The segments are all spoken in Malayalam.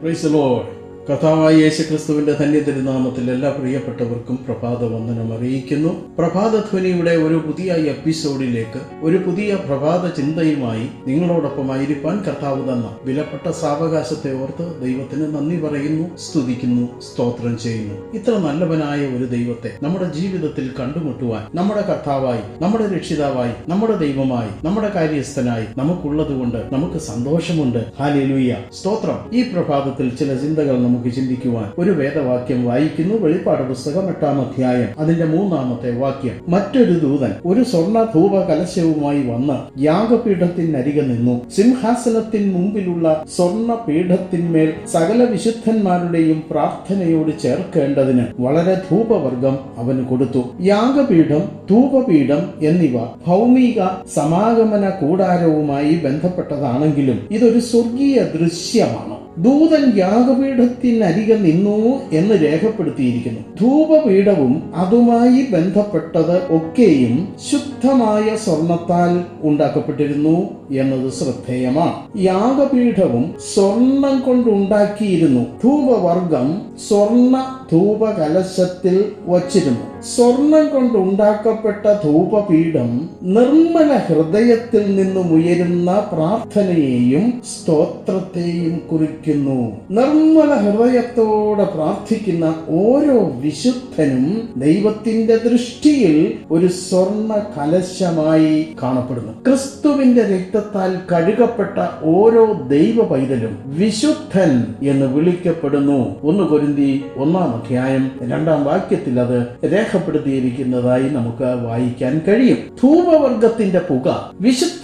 Praise the Lord. കഥാവായ യേശുക്രിസ്തുവിന്റെ ധന്യതിരുനാമത്തിൽ എല്ലാ പ്രിയപ്പെട്ടവർക്കും പ്രഭാത വന്ദനം അറിയിക്കുന്നു. പ്രഭാതധ്വനിയുടെ ഒരു പുതിയ എപ്പിസോഡിലേക്ക് ഒരു പുതിയ പ്രഭാത ചിന്തയുമായി നിങ്ങളോടൊപ്പം ആയിരിക്കാൻ കർത്താവ് തന്ന വിലപ്പെട്ട സാവകാശത്തെ ഓർത്ത് ദൈവത്തിന് നന്ദി പറയുന്നു സ്തുതിക്കുന്നു സ്തോത്രം ചെയ്യുന്നു. ഇത്ര നല്ലവനായ ഒരു ദൈവത്തെ നമ്മുടെ ജീവിതത്തിൽ കണ്ടുമുട്ടുവാൻ നമ്മുടെ കർത്താവായി നമ്മുടെ രക്ഷിതാവായി നമ്മുടെ ദൈവമായി നമ്മുടെ കാര്യസ്ഥനായി നമുക്കുള്ളതുകൊണ്ട് നമുക്ക് സന്തോഷമുണ്ട്. ഹാലേലൂയ. സ്തോത്രം. ഈ പ്രഭാതത്തിൽ ചില ചിന്തകൾ നമുക്ക് ചിന്തിക്കുവാൻ ഒരു വേദവാക്യം വായിക്കുന്നു. വെളിപ്പാട് പുസ്തകം എട്ടാം അധ്യായം. അതിന്റെ മൂന്നാമത്തെ വാക്യം. മറ്റൊരു ദൂതൻ ഒരു സ്വർണ ധൂപ കലശവുമായി വന്ന് യാഗപീഠത്തിനരികെ നിന്നു. സിംഹാസനത്തിൻ മുമ്പിലുള്ള സ്വർണ പീഠത്തിന്മേൽ സകല വിശുദ്ധന്മാരുടെയും പ്രാർത്ഥനയോട് ചേർക്കേണ്ടതിന് വളരെ ധൂപവർഗം അവന് കൊടുത്തു. യാഗപീഠം ധൂപപീഠം എന്നിവ ഭൗമിക സമാഗമന കൂടാരവുമായി ബന്ധപ്പെട്ടതാണെങ്കിലും ഇതൊരു സ്വർഗീയ ദൃശ്യമാണ്. ദൂതൻ യാഗപീഠത്തിനരികെ നിന്നു എന്ന് രേഖപ്പെടുത്തിയിരിക്കുന്നു. ധൂപപീഠവും അതുമായി ബന്ധപ്പെട്ടത് ഒക്കെയും ശുദ്ധമായ സ്വർണത്താൽ ഉണ്ടാക്കപ്പെട്ടിരുന്നു എന്നത് ശ്രദ്ധേയമാണ്. യാഗപീഠവും സ്വർണം കൊണ്ടുണ്ടാക്കിയിരുന്നു. ധൂപവർഗം സ്വർണ ധൂപകലശത്തിൽ വച്ചിരുന്നു. സ്വർണം കൊണ്ടുണ്ടാക്കപ്പെട്ട ധൂപപീഠം നിർമ്മല ഹൃദയത്തിൽ നിന്നും ഉയരുന്ന പ്രാർത്ഥനയെയും സ്തോത്രത്തെയും കുറിക്കുന്നു. നിർമ്മല ഹൃദയത്തോടെ പ്രാർത്ഥിക്കുന്ന ഓരോ വിശുദ്ധനും ദൈവത്തിന്റെ ദൃഷ്ടിയിൽ ഒരു സ്വർണ കലശമായി കാണപ്പെടുന്നു. ക്രിസ്തുവിന്റെ രക്തത്താൽ കഴുകപ്പെട്ട ഓരോ ദൈവ പൈതലും വിശുദ്ധൻ എന്ന് വിളിക്കപ്പെടുന്നു. ഒന്ന് പൊരുന്തി ഒന്നാം അധ്യായം രണ്ടാം വാക്യത്തിൽ അത് രേഖപ്പെടുത്തിയിരിക്കുന്നതായി നമുക്ക് വായിക്കാൻ കഴിയും. ധൂപവർഗത്തിന്റെ പുക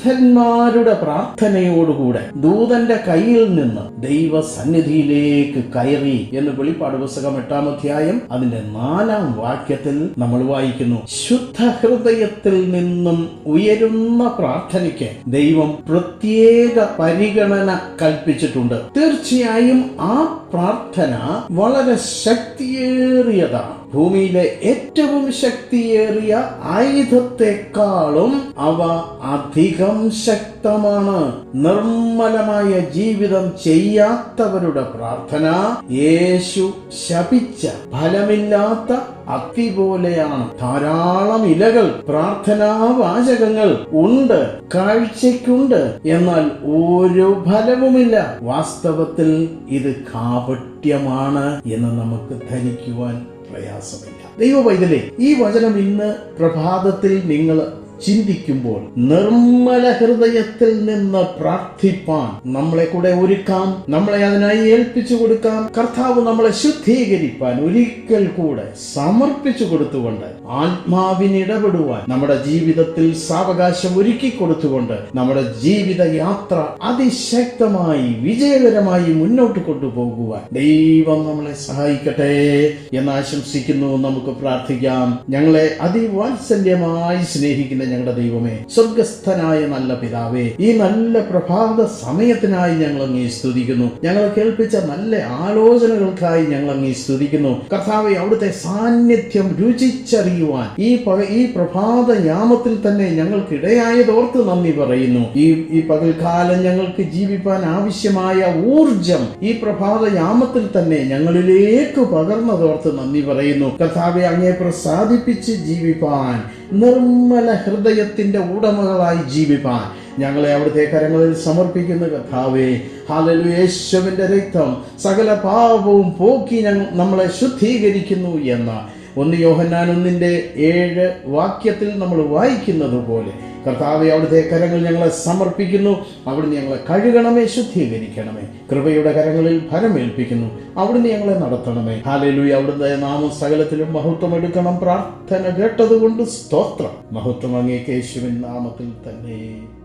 വിശുദ്ധന്മാരുടെ പ്രാർത്ഥനയോടുകൂടെ ദൂതന്റെ കയ്യിൽ നിന്ന് ദൈവ സന്നിധിയിലേക്ക് കയറി എന്ന് വെളിപ്പാട് പുസ്തകം എട്ടാം അധ്യായം അതിന്റെ നാലാം വാക്യത്തിൽ നമ്മൾ വായിക്കുന്നു. ശുദ്ധ ഹൃദയത്തിൽ നിന്നും ഉയരുന്ന പ്രാർത്ഥനയ്ക്ക് ദൈവം പ്രത്യേക പരിഗണന കൽപ്പിച്ചിട്ടുണ്ട്. തീർച്ചയായും ആ പ്രാർത്ഥന വളരെ ശക്തിയേറിയതാണ്. ഭൂമിയിലെ ഏറ്റവും ശക്തിയേറിയ ആയുധത്തെക്കാളും അവ അധികം ശക്തമാണ് നിർമ്മലമായ ജീവിതം ചെയ്യാത്തവരുടെ പ്രാർത്ഥന യേശു ശപിച്ച ഫലമില്ലാത്ത അത്തി പോലെയാണ്. ധാരാളം ഇലകൾ പ്രാർത്ഥനാ വാചകങ്ങൾ ഉണ്ട് കാഴ്ചയ്ക്കുണ്ട്. എന്നാൽ ഒരു ഫലവുമില്ല. വാസ്തവത്തിൽ ഇത് കാപട്യമാണ് എന്ന് നമുക്ക് ധരിക്കുവാൻ പ്രയാസമില്ല. ദൈവ പൈതലേ ഈ വചനം ഇന്ന് പ്രഭാതത്തിൽ നിങ്ങൾ ചിന്തിക്കുമ്പോൾ നിർമ്മല ഹൃദയത്തിൽ നിന്ന് പ്രാർത്ഥിപ്പാൻ നമ്മളെ കൂടെ ഒരുക്കാം നമ്മളെ അതിനായി ഏൽപ്പിച്ചു കൊടുക്കാം. കർത്താവ് നമ്മളെ ശുദ്ധീകരിപ്പാൻ ഒരിക്കൽ കൂടെ സമർപ്പിച്ചു കൊടുത്തുകൊണ്ട് ആത്മാവിന് ഇടപെടുവാൻ നമ്മുടെ ജീവിതത്തിൽ സാവകാശം ഒരുക്കി കൊടുത്തുകൊണ്ട് നമ്മുടെ ജീവിത യാത്ര അതിശക്തമായി വിജയകരമായി മുന്നോട്ട് കൊണ്ടുപോകുവാൻ ദൈവം നമ്മളെ സഹായിക്കട്ടെ എന്ന് ആശംസിക്കുന്നു. നമുക്ക് പ്രാർത്ഥിക്കാം. ഞങ്ങളെ അതിവാത്സല്യമായി സ്നേഹിക്കുന്ന ഞങ്ങളുടെ ദൈവമേ. സ്വർഗസ്ഥനായ നല്ല പിതാവേ ഈ നല്ല പ്രഭാത സമയത്തിനായി ഞങ്ങൾ അങ്ങേ സ്തുതിക്കുന്നു. ഞങ്ങൾ കേൾപ്പിച്ച നല്ല ആലോചനകൾക്കായി ഞങ്ങൾ അങ്ങേ സ്തുതിക്കുന്നു. കർത്താവെ അവിടുത്തെ സാന്നിധ്യം രുചിച്ചറിയുവാൻ ഈ ഈ പ്രഭാത യാമത്തിൽ തന്നെ ഞങ്ങൾക്ക് ഇടയായതോർത്ത് നന്ദി പറയുന്നു. ഈ ഈ പകൽക്കാലം ഞങ്ങൾക്ക് ജീവിപ്പാൻ ആവശ്യമായ ഊർജം ഈ പ്രഭാത യാമത്തിൽ തന്നെ ഞങ്ങളിലേക്ക് പകർന്നതോർത്ത് നന്ദി പറയുന്നു. കർത്താവെ അങ്ങേ പ്രസാദിപ്പിച്ച് ജീവിപ്പാൻ നിർമ്മല ഹൃദയത്തിന്റെ ഉടമകളായി ജീവിപ്പാൻ ഞങ്ങളെ അവിടുത്തെ കരങ്ങളിൽ സമർപ്പിക്കുന്ന കഥാവേ ഹാലലു യേശുവിന്റെ രക്തം സകല പാപവും പോക്കി ഞങ്ങൾ നമ്മളെ ശുദ്ധീകരിക്കുന്നു എന്ന. ഒന്ന് യോഹന്നാൻ ഒന്നിന്റെ ഏഴ് വാക്യത്തിൽ നമ്മൾ വായിക്കുന്നത് പോലെ കർത്താവെ അവിടുത്തെ കരങ്ങൾ ഞങ്ങളെ സമർപ്പിക്കുന്നു. അവിടുന്ന് ഞങ്ങളെ കഴുകണമേ ശുദ്ധീകരിക്കണമേ. കൃപയുടെ കരങ്ങളിൽ ഫലമേൽപ്പിക്കുന്നു. അവിടുന്ന് ഞങ്ങളെ നടത്തണമേ. ഹാലലൂയി അവിടുത്തെ നാമം സകലത്തിലും മഹത്വം എടുക്കണം പ്രാർത്ഥന കേട്ടതുകൊണ്ട് സ്തോത്രം. മഹത്വം അങ്ങേ കേശുവിൻ നാമത്തിൽ തന്നെ.